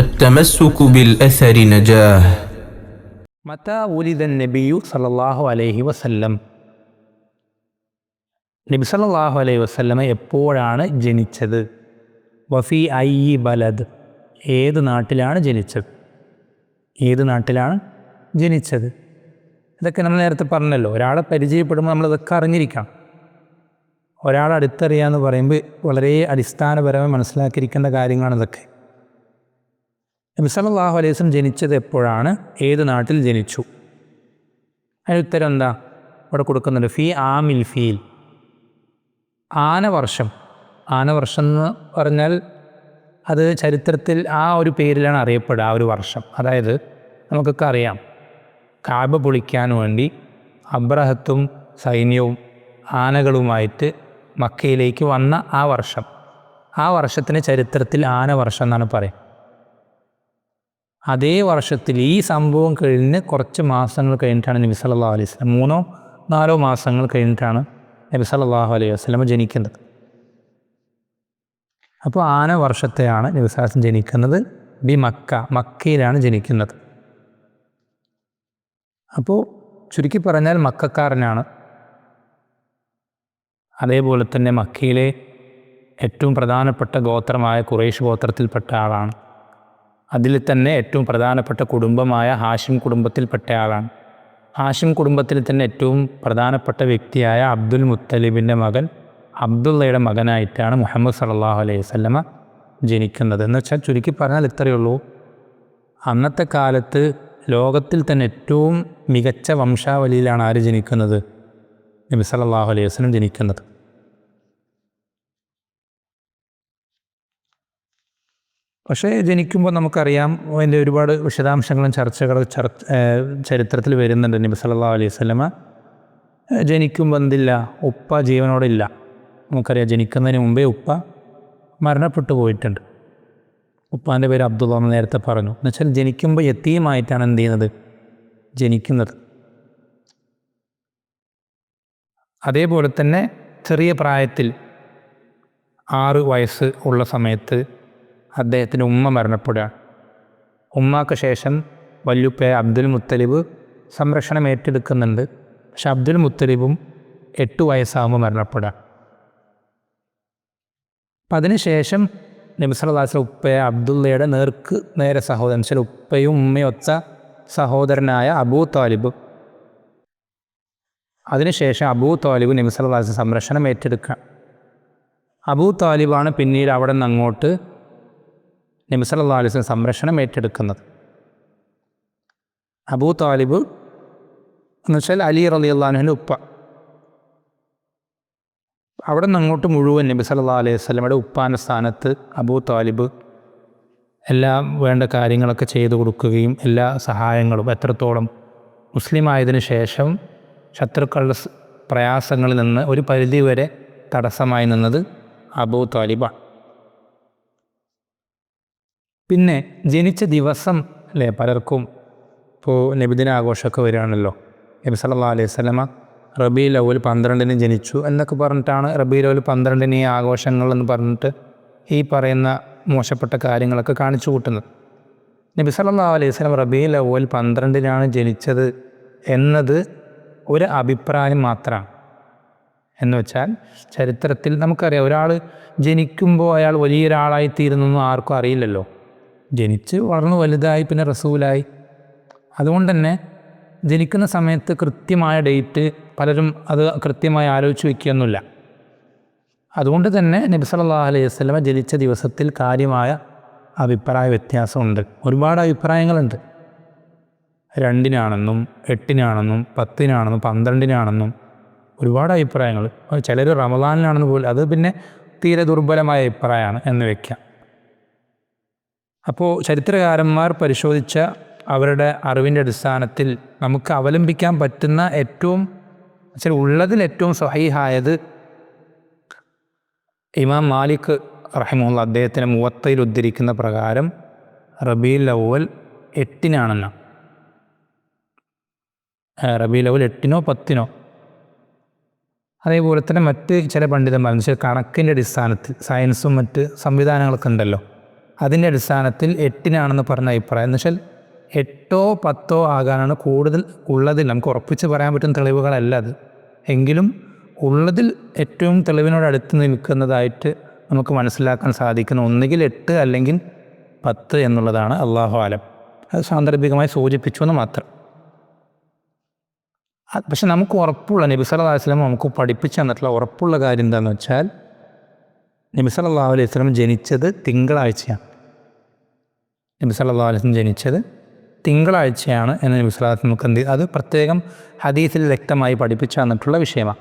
التمسك بالأثر نجاه മത്ത ഉലിദൻ നബിയു സല്ലല്ലാഹു അലൈഹി വസല്ലം നബി സല്ലല്ലാഹു അലൈഹി വസല്ലമ എപ്പോഴാണ് ജനിച്ചത് വഫി ഐ ബലദ് ഏത് നാട്ടിലാണ് ജനിച്ചത് ഏത് നാട്ടിലാണ് ജനിച്ചത് ഇതൊക്കെ നമ്മൾ നേരത്തെ പറഞ്ഞല്ലോ ഒരാളെ പരിചയപ്പെടുമ്പോൾ നമ്മളിതൊക്കെ അറിഞ്ഞിരിക്കണം ഒരാളെ അടുത്തറിയുക എന്ന് പറയുമ്പോൾ വളരെ അടിസ്ഥാനപരമായി മനസ്സിലാക്കിയിരിക്കേണ്ട കാര്യങ്ങളാണ് ഇതൊക്കെ നബി സല്ലല്ലാഹു അലൈഹി വസല്ലം ജനിച്ചത് എപ്പോഴാണ്? ഏത് നാട്ടിൽ ജനിച്ചു? അതിന് ഉത്തരം എന്താ? ഇവിടെ കൊടുക്കുന്നുണ്ട് ഫീ ആമിൽ ഫീൽ. ആനവർഷം ആനവർഷം എന്ന് പറഞ്ഞാൽ അത് ചരിത്രത്തിൽ ആ ഒരു പേരിലാണ് അറിയപ്പെടുക ആ ഒരു വർഷം. അതായത് നമുക്കൊക്കെ അറിയാം കാബ പൊളിക്കാൻ വേണ്ടി അബ്രഹത്തും സൈന്യവും ആനകളുമായിട്ട് മക്കയിലേക്ക് വന്ന ആ വർഷം. ആ വർഷത്തിന് ചരിത്രത്തിൽ ആനവർഷം എന്നാണ് പറയുക. അതേ വർഷത്തിൽ ഈ സംഭവം കഴിഞ്ഞ് കുറച്ച് മാസങ്ങൾ കഴിഞ്ഞിട്ടാണ് നബി സല്ലല്ലാഹു അലൈഹി വസല്ലം മൂന്നോ നാലോ മാസങ്ങൾ കഴിഞ്ഞിട്ടാണ് നബി സല്ലല്ലാഹു അലൈഹി വസ്ലമ ജനിക്കുന്നത്. അപ്പോൾ ആന വർഷത്തെയാണ് നബി സാഹസം ജനിക്കുന്നത്. ബി മക്ക മക്കയിലാണ് ജനിക്കുന്നത്. അപ്പോൾ ചുരുക്കി പറഞ്ഞാൽ മക്കാരനാണ്. അതേപോലെ തന്നെ മക്കയിലെ ഏറ്റവും പ്രധാനപ്പെട്ട ഗോത്രമായ കുറേഷ് ഗോത്രത്തിൽപ്പെട്ട ആളാണ്. അതിൽ തന്നെ ഏറ്റവും പ്രധാനപ്പെട്ട കുടുംബമായ ഹാഷിം കുടുംബത്തിൽപ്പെട്ട ആളാണ്. ഹാഷിം കുടുംബത്തിൽ തന്നെ ഏറ്റവും പ്രധാനപ്പെട്ട വ്യക്തിയായ അബ്ദുൽ മുത്തലിബിന്റെ മകൻ അബ്ദുള്ളയുടെ മകനായിട്ടാണ് മുഹമ്മദ് സല്ലല്ലാഹു അലൈഹി വസല്ലമ ജനിക്കുന്നത് എന്ന് വെച്ചാൽ ചുരുക്കി പറഞ്ഞാൽ ഇത്രയേ ഉള്ളൂ. അന്നത്തെ കാലത്ത് ലോകത്തിൽ തന്നെ ഏറ്റവും മികച്ച വംശാവലിയിലാണ് ആര് ജനിക്കുന്നത്? നബി സല്ലല്ലാഹു അലൈഹി വസ്ലം ജനിക്കുന്നത്. പക്ഷേ ജനിക്കുമ്പോൾ നമുക്കറിയാം അതിന്റെ ഒരുപാട് വിശദാംശങ്ങളും ചർച്ചകളും ചർച്ച ചരിത്രത്തിൽ വരുന്നുണ്ട്. നബി സല്ലാ അലൈഹി സ്വലമ ജനിക്കുമ്പോൾ എന്തില്ല? ഉപ്പ ജീവനോടെ ഇല്ല നമുക്കറിയാം ജനിക്കുന്നതിന് മുമ്പേ ഉപ്പ മരണപ്പെട്ടു പോയിട്ടുണ്ട്. ഉപ്പാന്റെ പേര് അബ്ദുള്ള എന്ന് നേരത്തെ പറഞ്ഞു. എന്നുവെച്ചാൽ ജനിക്കുമ്പോൾ എത്തിയുമായിട്ടാണ് എന്ത് ചെയ്യുന്നത്? ജനിക്കുന്നത്. അതേപോലെ തന്നെ ചെറിയ പ്രായത്തിൽ ആറ് വയസ്സ് ഉള്ള സമയത്ത് അദ്ദേഹത്തിന്റെ ഉമ്മ മരണപ്പെടുകയാണ് ഉമ്മാക്ക് ശേഷം വല്യുപ്പയ അബ്ദുൽ മുത്തലിബ് സംരക്ഷണം ഏറ്റെടുക്കുന്നുണ്ട്. പക്ഷെ അബ്ദുൽ മുത്തലിബും എട്ട് വയസ്സാകുമ്പോൾ മരണപ്പെടുക. അപ്പം അതിനുശേഷം നബിസലാസ് ഉപ്പയ അബ്ദുള്ളയുടെ നേർക്ക് നേരെ സഹോദരൻ ചില ഉപ്പയും ഉമ്മയും ഒത്ത സഹോദരനായ അബൂ താലിബ്. അതിനുശേഷം അബൂ താലിബ് നബിസലാസ് സംരക്ഷണം ഏറ്റെടുക്കുക. അബൂ താലിബാണ് പിന്നീട് അവിടെ നിന്ന് അങ്ങോട്ട് നബി സല്ലല്ലാഹു അലൈഹി വസല്ലം സംരക്ഷണം ഏറ്റെടുക്കുന്നത്. അബൂ താലിബ് എന്ന് വെച്ചാൽ അലി റലി അള്ളാഹുവിന്റെ ഉപ്പ. അവിടെ നിന്ന് അങ്ങോട്ട് മുഴുവൻ നബി സല്ലാ അലൈഹി സ്വലമയുടെ ഉപ്പാന്റെ സ്ഥാനത്ത് അബൂ താലിബ് എല്ലാം വേണ്ട കാര്യങ്ങളൊക്കെ ചെയ്തു കൊടുക്കുകയും എല്ലാ സഹായങ്ങളും എത്രത്തോളം മുസ്ലിം ആയതിനു ശേഷം ശത്രുക്കളുടെ പ്രയാസങ്ങളിൽ നിന്ന് ഒരു പരിധി വരെ തടസ്സമായി നിന്നത് അബൂ താലിബാണ്. പിന്നെ ജനിച്ച ദിവസം അല്ലേ പലർക്കും? ഇപ്പോൾ നബിദിന ആഘോഷമൊക്കെ വരികയാണല്ലോ. നബി സല്ലാ അലൈഹി സ്വലമ റബി ലവൽ പന്ത്രണ്ടിന് ജനിച്ചു എന്നൊക്കെ പറഞ്ഞിട്ടാണ് റബി ലവൽ പന്ത്രണ്ടിന് ഈ ആഘോഷങ്ങൾ എന്ന് പറഞ്ഞിട്ട് ഈ പറയുന്ന മോശപ്പെട്ട കാര്യങ്ങളൊക്കെ കാണിച്ചു കൂട്ടുന്നത്. നബി സല്ലല്ലാഹു അലൈഹി സ്വലം റബി ലവൽ പന്ത്രണ്ടിനാണ് ജനിച്ചത് എന്നത് ഒരു അഭിപ്രായം മാത്രമാണ്. എന്ന് വെച്ചാൽ ചരിത്രത്തിൽ നമുക്കറിയാം ഒരാൾ ജനിക്കുമ്പോൾ അയാൾ വലിയൊരാളായി തീരുന്നൊന്നും ആർക്കും അറിയില്ലല്ലോ. ജനിച്ച് വളർന്നു വലുതായി പിന്നെ റസൂലായി. അതുകൊണ്ട് തന്നെ ജനിക്കുന്ന സമയത്ത് കൃത്യമായ ഡേറ്റ് പലരും അത് കൃത്യമായി ആലോചിച്ച് വയ്ക്കുകയൊന്നുമില്ല അതുകൊണ്ട് തന്നെ നബി സല്ലല്ലാഹു അലൈഹി വസല്ലമ ജനിച്ച ദിവസത്തിൽ കാര്യമായ അഭിപ്രായ വ്യത്യാസമുണ്ട്. ഒരുപാട് അഭിപ്രായങ്ങളുണ്ട്. രണ്ടിനാണെന്നും എട്ടിനാണെന്നും പത്തിനാണെന്നും പന്ത്രണ്ടിനാണെന്നും ഒരുപാട് അഭിപ്രായങ്ങൾ. ചിലർ റമദാനിലാണെന്ന് പോലും അത് പിന്നെ തീരെ ദുർബലമായ അഭിപ്രായമാണ് എന്ന് വയ്ക്കാം അപ്പോൾ ചരിത്രകാരന്മാർ പരിശോധിച്ച അവരുടെ അറിവിന്റെ അടിസ്ഥാനത്തിൽ നമുക്ക് അവലംബിക്കാൻ പറ്റുന്ന ഏറ്റവും ചില ഉള്ളതിൽ ഏറ്റവും സഹീഹായത് ഇമാം മാലിക് റഹിമുള്ള അദ്ദേഹത്തിന്റെ മുവത്തയിൽ ഉദ്ധരിക്കുന്ന പ്രകാരം റബീൽ ലവൽ എട്ടിനാണെന്ന. റബീൽ ലവൽ എട്ടിനോ പത്തിനോ. അതേപോലെ തന്നെ മറ്റ് ചില പണ്ഡിതന്മാർ എന്ന് കണക്കിന്റെ അടിസ്ഥാനത്തിൽ സയൻസും മറ്റ് സംവിധാനങ്ങളൊക്കെ ഉണ്ടല്ലോ. അതിന്റെ അടിസ്ഥാനത്തിൽ എട്ടിനാണെന്ന് പറഞ്ഞ അഭിപ്രായം. എന്ന് വെച്ചാൽ എട്ടോ പത്തോ ആകാനാണ് കൂടുതൽ ഉള്ളതിൽ നമുക്ക് ഉറപ്പിച്ച് പറയാൻ പറ്റുന്ന തെളിവുകളല്ല അത്. എങ്കിലും ഉള്ളതിൽ ഏറ്റവും തെളിവിനോട് അടുത്ത് നിൽക്കുന്നതായിട്ട് നമുക്ക് മനസ്സിലാക്കാൻ സാധിക്കുന്ന. ഒന്നുകിൽ എട്ട് അല്ലെങ്കിൽ പത്ത് എന്നുള്ളതാണ് അള്ളാഹു ആലം അത് സാന്ദർഭികമായി സൂചിപ്പിച്ചു എന്ന് മാത്രം. പക്ഷെ നമുക്ക് ഉറപ്പുള്ള നബി അലൈഹി വസല്ലം നമുക്ക് പഠിപ്പിച്ചു തന്നിട്ടുള്ള ഉറപ്പുള്ള കാര്യം എന്താണെന്ന് വെച്ചാൽ നബി അള്ളാഹു അലൈഹി സ്വലം ജനിച്ചത് തിങ്കളാഴ്ചയാണ്. നബി സല്ലാ അലൈഹി വസല്ലം ജനിച്ചത് തിങ്കളാഴ്ചയാണ് എന്ന് നബി അലൈഹി നമുക്ക് എന്ത് അത് പ്രത്യേകം ഹദീസിൽ വ്യക്തമായി പഠിപ്പിച്ചു തന്നിട്ടുള്ള വിഷയമാണ്.